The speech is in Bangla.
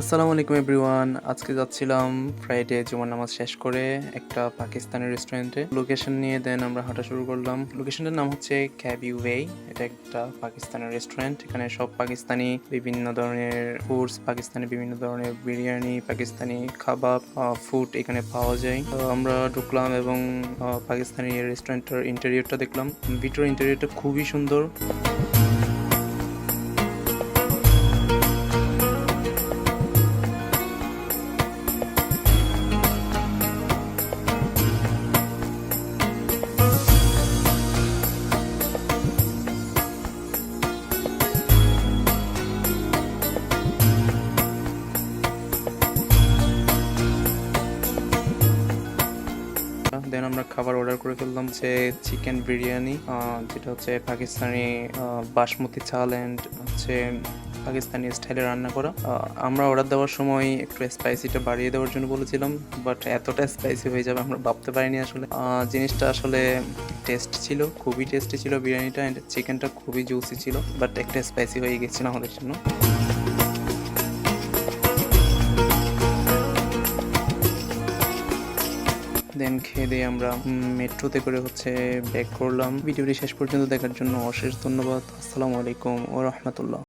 আসসালামু আলাইকুম এভরিওয়ান। আজকে যাচ্ছিলাম ফ্রাইডে জুমার নামাজ শেষ করে একটা পাকিস্তানি রেস্টুরেন্টে লোকেশন নিয়ে দেন আমরা হাঁটা শুরু করলাম। লোকেশনটার নাম হচ্ছে ক্যাবি ওয়ে এটা একটা পাকিস্তানি রেস্টুরেন্ট এখানে সব পাকিস্তানি বিভিন্ন ধরনের ফুডস পাকিস্তানি বিভিন্ন ধরনের বিরিয়ানি, পাকিস্তানি খাবার ফুড এখানে পাওয়া যায়। তো আমরা ঢুকলাম এবং পাকিস্তানি রেস্টুরেন্টের ইন্টেরিয়রটা দেখলাম। ভিতর ইন্টেরিয়রটা খুবই সুন্দর। দেন আমরা খাবার অর্ডার করে ফেললাম যে চিকেন বিরিয়ানি যেটা হচ্ছে পাকিস্তানি বাসমতি চাল অ্যান্ড হচ্ছে পাকিস্তানি স্টাইলে রান্না করা। আমরা অর্ডার দেওয়ার সময় একটু স্পাইসিটা বাড়িয়ে দেওয়ার জন্য বলেছিলাম বাট এতটা স্পাইসি হয়ে যাবে আমরা ভাবতে পারিনি আসলে। জিনিসটা আসলে টেস্ট ছিল, খুবই টেস্টি ছিল বিরিয়ানিটা অ্যান্ড চিকেনটা খুবই জুসি ছিল বাট একটা স্পাইসি হয়ে গেছিল আমাদের জন্য। দেন খেয়ে দিয়ে আমরা মেট্রোতে করে হচ্ছে ব্যাক করলাম। ভিডিওটি শেষ পর্যন্ত দেখার জন্য অশেষ ধন্যবাদ। আসসালামু আলাইকুম ও রহমতুল্লাহ।